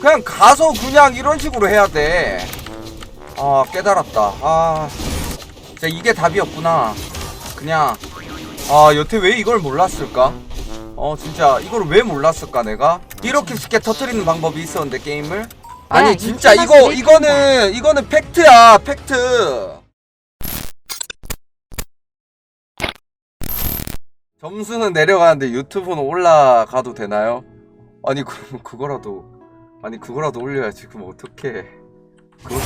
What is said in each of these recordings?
그냥 가서 그냥 이런 식으로 해야 돼. 아, 깨달았다. 아, 진짜 이게 답이었구나. 그냥, 아, 여태 왜 이걸 몰랐을까? 어, 진짜, 이걸 왜 몰랐을까, 내가? 이렇게 쉽게 터트리는 방법이 있었는데, 게임을? 아니, 야, 진짜, 이 이거, 이거는, 이거는 팩트야, 팩트. 점수는 내려가는데 유튜브는 올라가도 되나요? 아니, 그럼 그거라도, 아니, 그거라도 올려야지. 그럼 어떡해. 그거,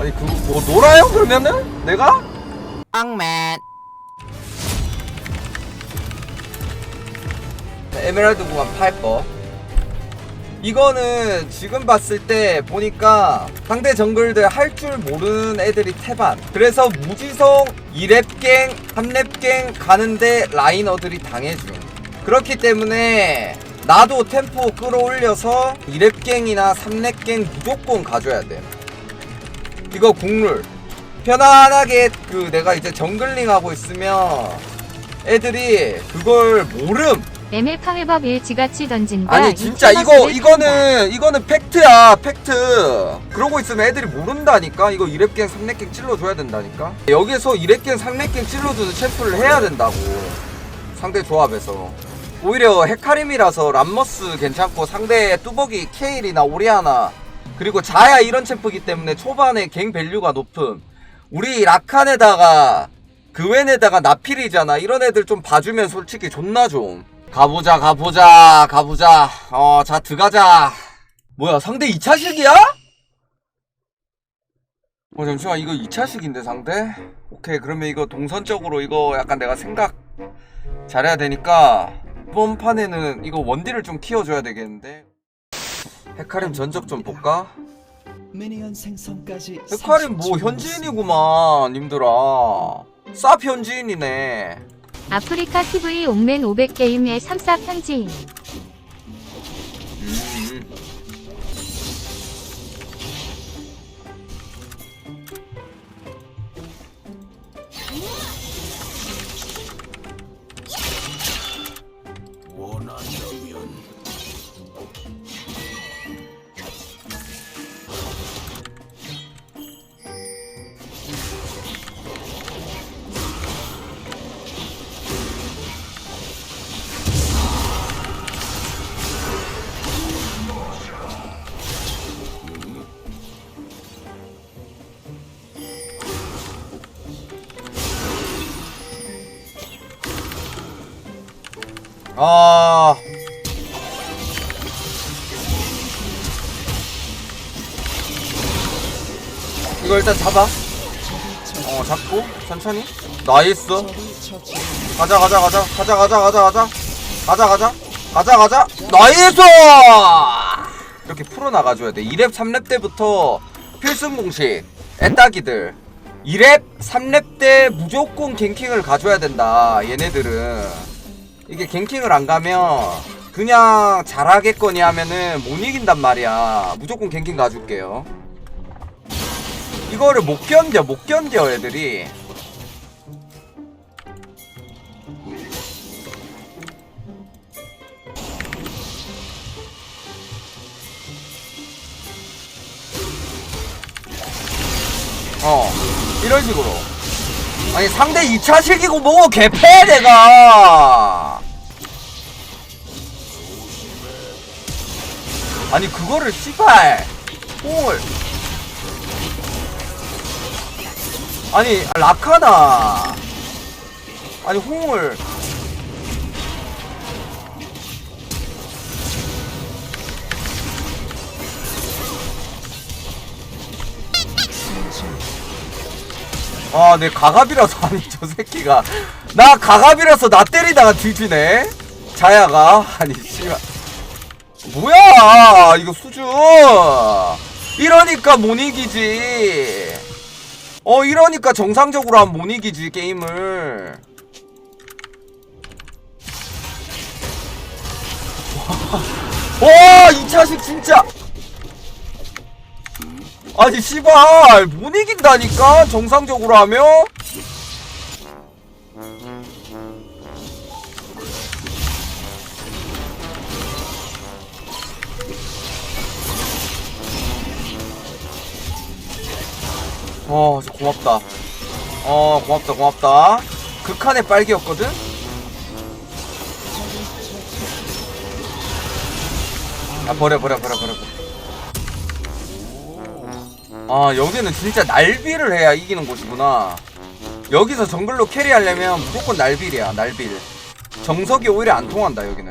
아니, 그거, 뭐, 놀아요? 그러면은? 내가? 엉맨 에메랄드 구간 팔거 이거는 지금 봤을 때 보니까 상대 정글들 할 줄 모르는 애들이 태반 그래서 무지성 2렙갱 3렙갱 가는데 라이너들이 당해줌 그렇기 때문에 나도 템포 끌어올려서 2렙갱이나 3렙갱 무조건 가져야 돼. 이거 국룰. 편안하게 그 내가 이제 정글링 하고 있으면 애들이 그걸 모름. MF 회법 일 지같이 던진다. 아니 진짜 이거 이거는 이거는 팩트야 팩트. 그러고 있으면 애들이 모른다니까? 이거 2렙갱 3렙갱 찔러줘야 된다니까? 여기서 2렙갱 3렙갱 찔러주는 챔프를 해야 된다고. 상대 조합에서 오히려 헤카림이라서 람머스 괜찮고 상대 뚜벅이 케일이나 오리아나 그리고 자야 이런 챔프기 때문에 초반에 갱 밸류가 높음 우리 라칸에다가 그웬에다가 나필이잖아 이런 애들 좀 봐주면 솔직히 존나 좀 가보자 가보자 가보자 어 자 들어가자 뭐야 상대 2차식이야? 어 잠시만 이거 2차식인데 상대? 오케이 그러면 이거 동선적으로 이거 약간 내가 생각 잘해야 되니까 이번 판에는 이거 원딜을 좀 키워줘야 되겠는데 헤카림 전적 좀 볼까? 미니언 생성까지 헤카림 뭐 30초 현지인이구만 님들아 쌉 현지인이네 아프리카 TV 옥맨 500게임의 3사 편지인. 아. 이거 일단 잡아. 어 잡고 천천히. 나이스. 가자 가자 가자. 가자 가자 가자 가자. 가자 가자. 가자 가자. 나이스! 이렇게 풀어 나가줘야 돼. 2렙 3렙 때부터 필승 공식 애따기들. 2렙 3렙 때 무조건 갱킹을 가줘야 된다 얘네들은 이게 갱킹을 안 가면 그냥 잘하겠거니 하면은 못 이긴단 말이야. 무조건 갱킹 가줄게요. 이거를 못 견뎌 못 견뎌 애들이. 어 이런 식으로. 아니 상대 2차식이고 뭐고 개패 내가 아니 그거를 씨발. 뽕을. 아니 라카나 아니 홍을. 아, 내 가갑이라서. 아니 저 새끼가. 나 가갑이라서 나 때리다가 뒤지네. 자야가. 아니 씨발 뭐야? 이거 수준. 이러니까 못 이기지. 어 이러니까 정상적으로 하면 못 이기지 게임을. 와 2차식 진짜. 아니 씨발 못 이긴다니까? 정상적으로 하면 어 고맙다. 어 고맙다 고맙다. 극한의 빨개였거든? 아 버려 버려 버려 버려 아 여기는 진짜 날비를 해야 이기는 곳이구나. 여기서 정글로 캐리하려면 무조건 날빌이야 날빌. 정석이 오히려 안 통한다 여기는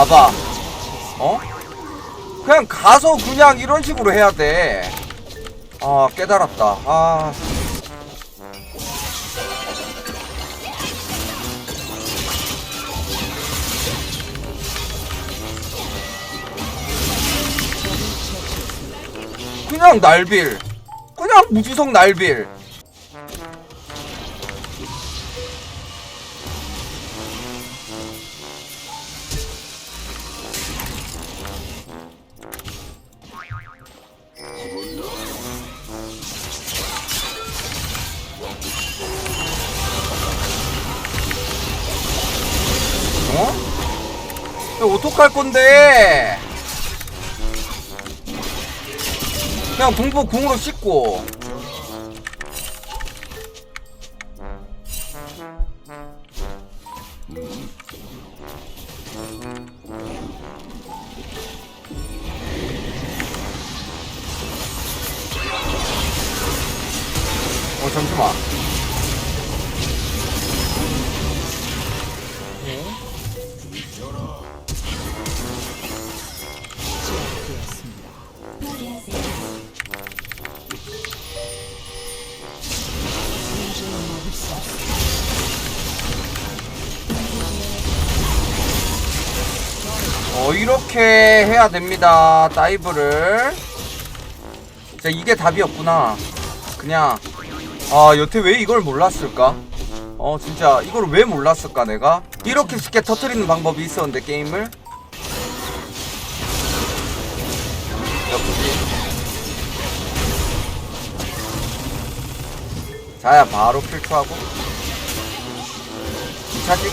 봐봐. 어? 그냥 가서 그냥 이런 식으로 해야 돼아 깨달았다. 아. 그냥 날빌. 그냥 무지성 날빌 어? 야, 어떡할 건데? 그냥 공포 궁으로 씻고. 어, 잠시만. 어, 이렇게 해야 됩니다. 다이브를. 자, 이게 답이었구나. 그냥, 아, 여태 왜 이걸 몰랐을까? 어, 진짜, 이걸 왜 몰랐을까, 내가? 이렇게 쉽게 터트리는 방법이 있었는데, 게임을? 역시. 자야, 바로 필투하고. 차지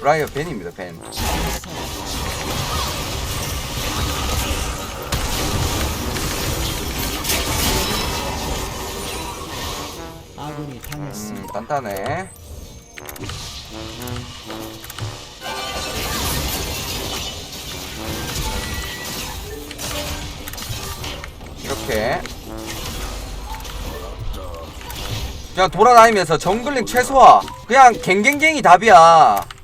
브라이어 벤입니다 벤. 아군이 당했습니다. 음, 단단해. 이렇게. 그냥 돌아다니면서 정글링 최소화. 그냥 갱갱갱이 답이야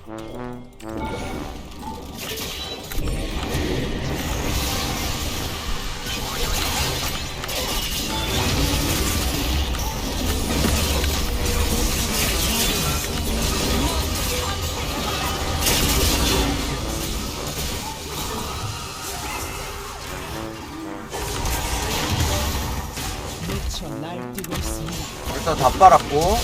쳐 날뛰고 있습니다. 일단 다 빨았고.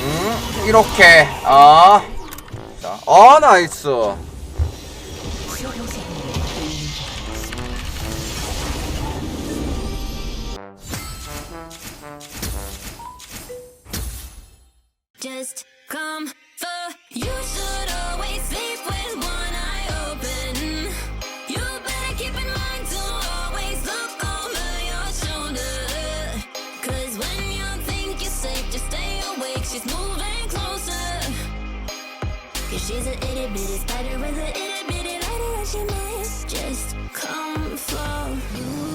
음 이렇게. 아. 자, 어 나이스. Just come She's an itty bitty spider with an itty bitty lighter that she might just come for you.